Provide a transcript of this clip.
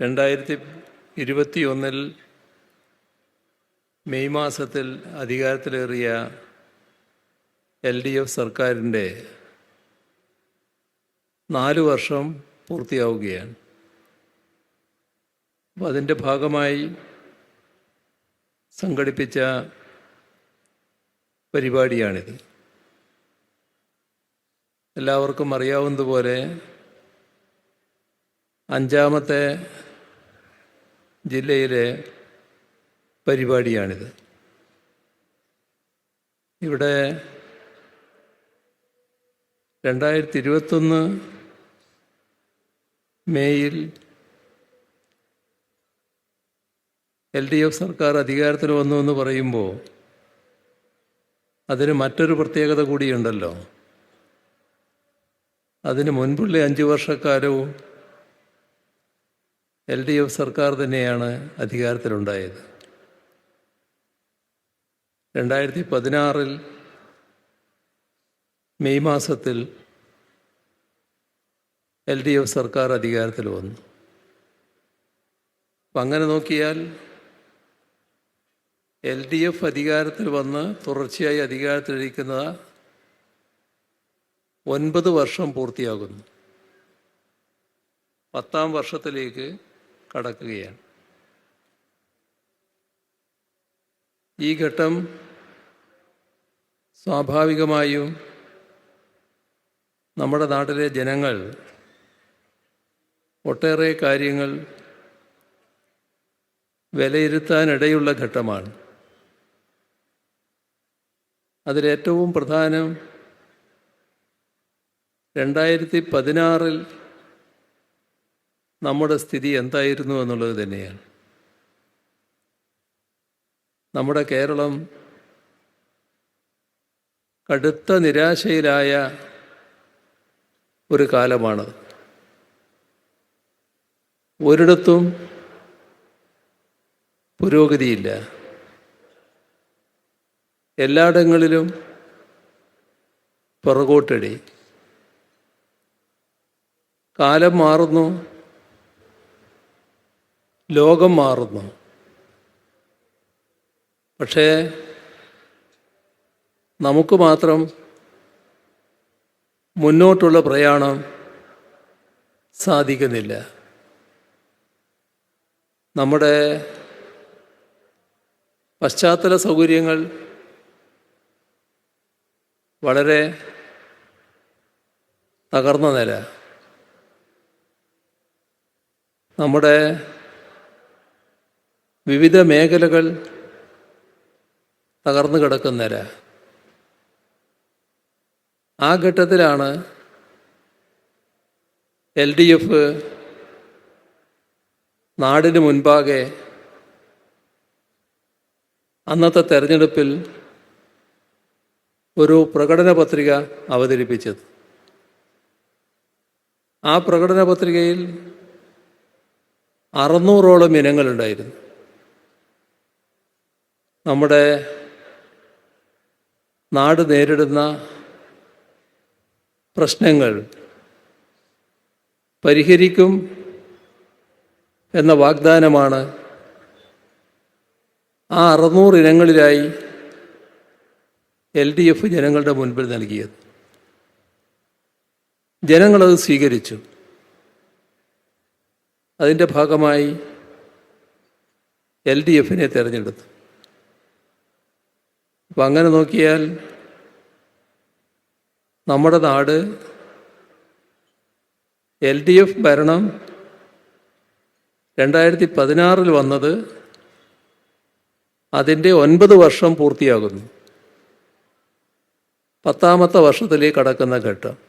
രണ്ടായിരത്തി ഇരുപത്തി ഒന്നിൽ മെയ് മാസത്തിൽ അധികാരത്തിലേറിയ എൽ ഡി എഫ് സർക്കാരിന്റെ നാല് വർഷം പൂർത്തിയാവുകയാണ്. അപ്പോൾ അതിന്റെ ഭാഗമായി സംഘടിപ്പിച്ച പരിപാടിയാണിത്. എല്ലാവർക്കും അറിയാവുന്നതുപോലെ അഞ്ചാമത്തെ ജില്ലയിലെ പരിപാടിയാണിത്. ഇവിടെ രണ്ടായിരത്തി ഇരുപത്തൊന്ന് മേയിൽ എൽ ഡി എഫ് സർക്കാർ അധികാരത്തിൽ വന്നു എന്ന് പറയുമ്പോൾ അതിന് മറ്റൊരു പ്രത്യേകത കൂടിയുണ്ടല്ലോ. അതിന് മുൻപുള്ള അഞ്ച് വർഷക്കാലവും എൽ ഡി എഫ് സർക്കാർ തന്നെയാണ് അധികാരത്തിലുണ്ടായത്. രണ്ടായിരത്തി പതിനാറിൽ മെയ് മാസത്തിൽ എൽ ഡി എഫ് സർക്കാർ അധികാരത്തിൽ വന്നു. അപ്പം അങ്ങനെ നോക്കിയാൽ എൽ ഡി എഫ് അധികാരത്തിൽ വന്ന് തുടർച്ചയായി അധികാരത്തിലിരിക്കുന്ന ഒൻപത് വർഷം പൂർത്തിയാകുന്നു. പത്താം വർഷത്തിലേക്ക് കടക്കുകയാണ്. ഈ ഘട്ടം സ്വാഭാവികമായും നമ്മുടെ നാട്ടിലെ ജനങ്ങൾ ഒട്ടേറെ കാര്യങ്ങൾ വിലയിരുത്താനിടയുള്ള ഘട്ടമാണ്. അതിലേറ്റവും പ്രധാനം രണ്ടായിരത്തി പതിനാറിൽ നമ്മുടെ സ്ഥിതി എന്തായിരുന്നു എന്നുള്ളത് തന്നെയാണ്. നമ്മുടെ കേരളം കടുത്ത നിരാശയിലായ ഒരു കാലമാണ്. ഒരിടത്തും പുരോഗതിയില്ല. എല്ലായിടങ്ങളിലും പുറകോട്ടടി. കാലം മാറുന്നു. ലോകം മാറുന്നു. പക്ഷേ നമുക്ക് മാത്രം മുന്നോട്ടുള്ള പ്രയാണം സാധിക്കുന്നില്ല. നമ്മുടെ പശ്ചാത്തല സൗകര്യങ്ങൾ വളരെ തകർന്ന നില. നമ്മുടെ വിവിധ മേഖലകൾ തകർന്നു കിടക്കുന്ന ആ ഘട്ടത്തിലാണ് എൽ ഡി എഫ് നാടിന് മുൻപാകെ അന്നത്തെ തെരഞ്ഞെടുപ്പിൽ ഒരു പ്രകടന പത്രിക അവതരിപ്പിച്ചത്. ആ പ്രകടന പത്രികയിൽ അറുന്നൂറോളം ഇനങ്ങളുണ്ടായിരുന്നു നമ്മുടെ നാട് നേരിടുന്ന പ്രശ്നങ്ങൾ പരിഹരിക്കും എന്ന വാഗ്ദാനമാണ് ആ അറുന്നൂറ് ഇനങ്ങളിലായി എൽ ഡി എഫ് ജനങ്ങളുടെ മുൻപിൽ നൽകിയത്. ജനങ്ങളത് സ്വീകരിച്ചു. അതിന്റെ ഭാഗമായി എൽ ഡി എഫിനെ തിരഞ്ഞെടുത്തു. അപ്പം അങ്ങനെ നോക്കിയാൽ നമ്മുടെ നാട് എൽ ഡി എഫ് ഭരണം രണ്ടായിരത്തി പതിനാറിൽ വന്നത് അതിന്റെ ഒൻപത് വർഷം പൂർത്തിയാകുന്നു. പത്താമത്തെ വർഷത്തിലേക്ക് കടക്കുന്ന ഘട്ടം.